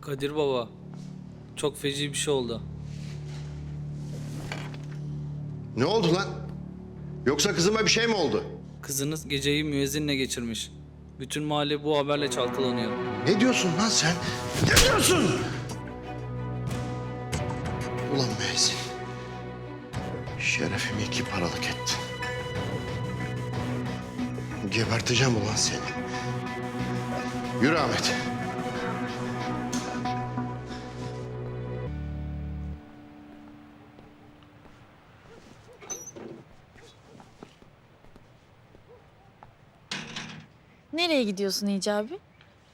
Kadir baba. Çok feci bir şey oldu. Ne oldu lan? Yoksa kızıma bir şey mi oldu? Kızınız geceyi müezzinle geçirmiş. Bütün mahalle bu haberle çalkalanıyor. Ne diyorsun lan sen? Ne diyorsun? Ulan müezzin. Şerefimi iki paralık ettin. Geberteceğim ulan seni. Yürü Ahmet. Nereye gidiyorsun Hicabi?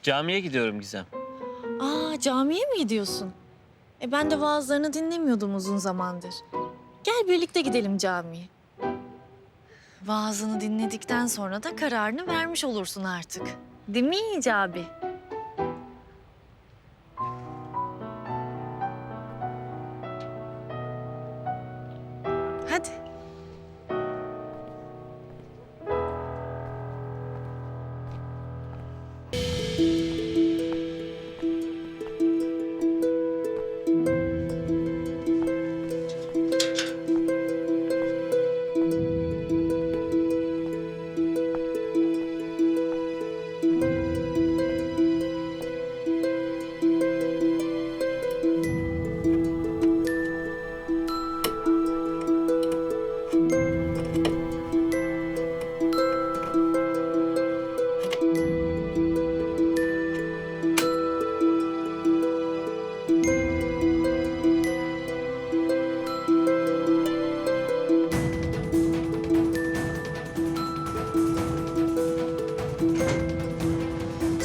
Camiye gidiyorum Gizem. Aa camiye mi gidiyorsun? E ben de vaazlarını dinlemiyordum uzun zamandır. Gel birlikte gidelim camiye. Vaazını dinledikten sonra da kararını vermiş olursun artık. Değil mi Hicabi?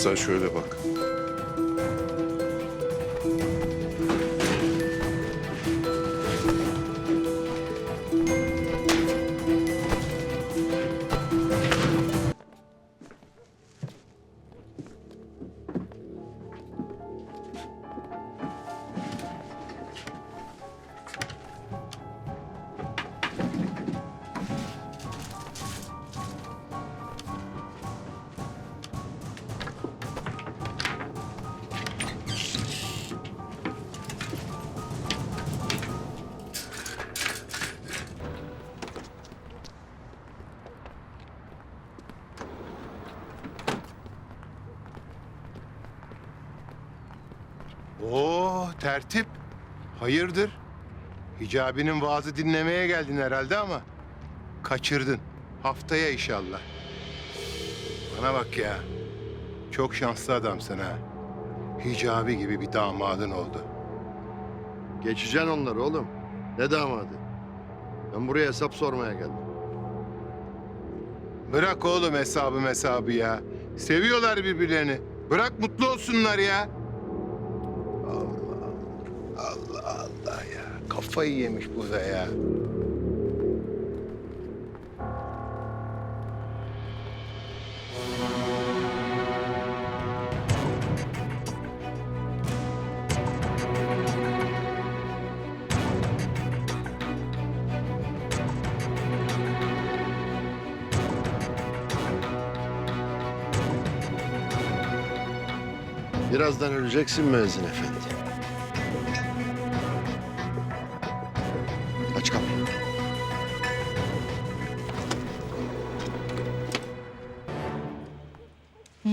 Sen şöyle bak. Oo tertip. Hayırdır? Hicabi'nin vaazı dinlemeye geldin herhalde ama kaçırdın. Haftaya inşallah. Bana bak ya. Çok şanslı adamsın ha. Hicabi gibi bir damadın oldu. Geçeceksin onları oğlum. Ne damadı? Ben buraya hesap sormaya geldim. Bırak oğlum hesabı hesabı ya. Seviyorlar birbirlerini. Bırak mutlu olsunlar ya. Allah Allah ya. Kafayı yemiş bu da ya. Birazdan öleceksin müezzin efendi.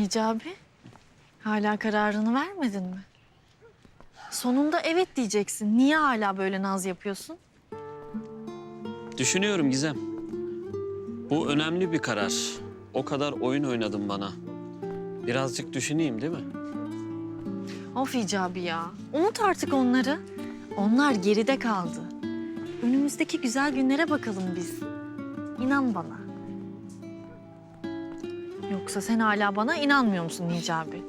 Hicabi, hala kararını vermedin mi? Sonunda evet diyeceksin. Niye hala böyle naz yapıyorsun? Düşünüyorum Gizem. Bu önemli bir karar. O kadar oyun oynadın bana. Birazcık düşüneyim değil mi? Of Hicabi ya. Unut artık onları. Onlar geride kaldı. Önümüzdeki güzel günlere bakalım biz. İnan bana. Yoksa sen hala bana inanmıyor musun Hicabi?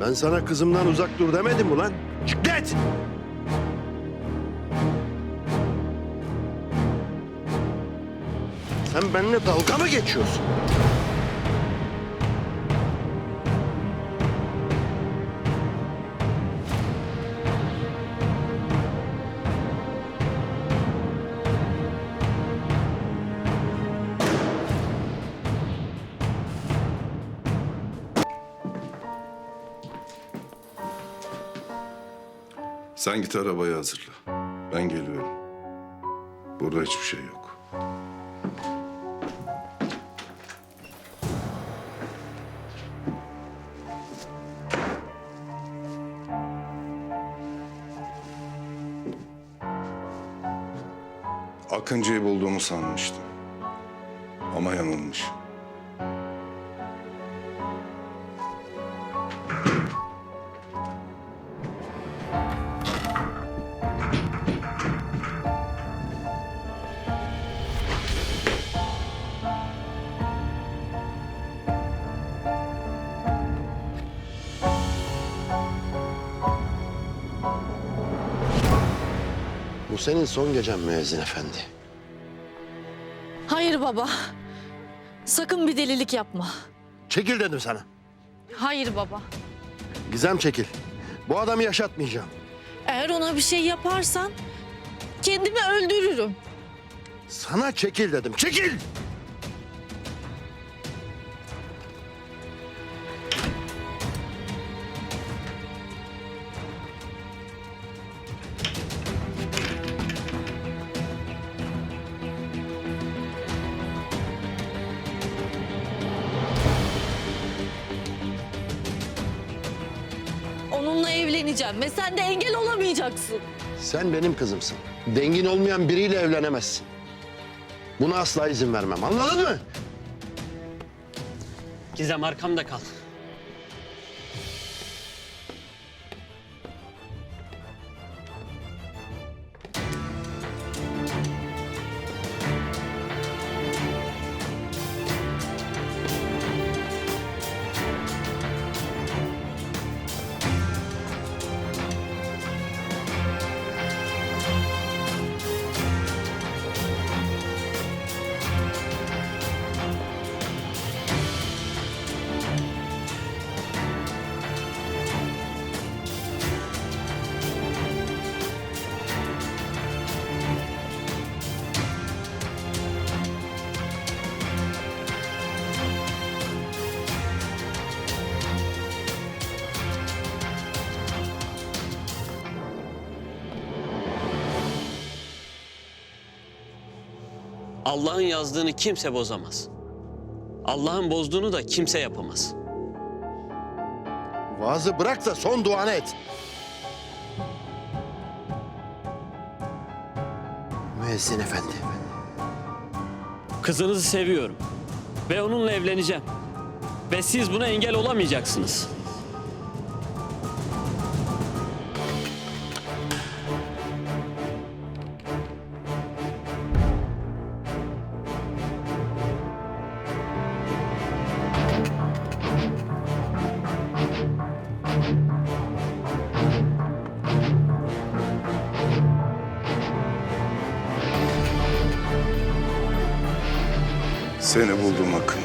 Ben sana kızımdan uzak dur demedim mi lan? Çık git! Sen benimle dalga mı geçiyorsun? Sen git arabayı hazırla. Ben geliyorum. Burada hiçbir şey yok. Akıncı'yı bulduğumu sanmıştım. Ama yanılmış. Senin son gecen müezzin efendi. Hayır baba. Sakın bir delilik yapma. Çekil dedim sana. Hayır baba. Gizem çekil. Bu adamı yaşatmayacağım. Eğer ona bir şey yaparsan kendimi öldürürüm. Sana çekil dedim. Çekil! Evleneceğim ve sen de engel olamayacaksın. Sen benim kızımsın. Dengin olmayan biriyle evlenemezsin. Buna asla izin vermem. Anladın mı? Gizem arkamda kal. Allah'ın yazdığını kimse bozamaz. Allah'ın bozduğunu da kimse yapamaz. Vaazı bırak da son duanı et. Müezzin efendi. Kızınızı seviyorum ve onunla evleneceğim. Ve siz buna engel olamayacaksınız. Seni buldum Akın.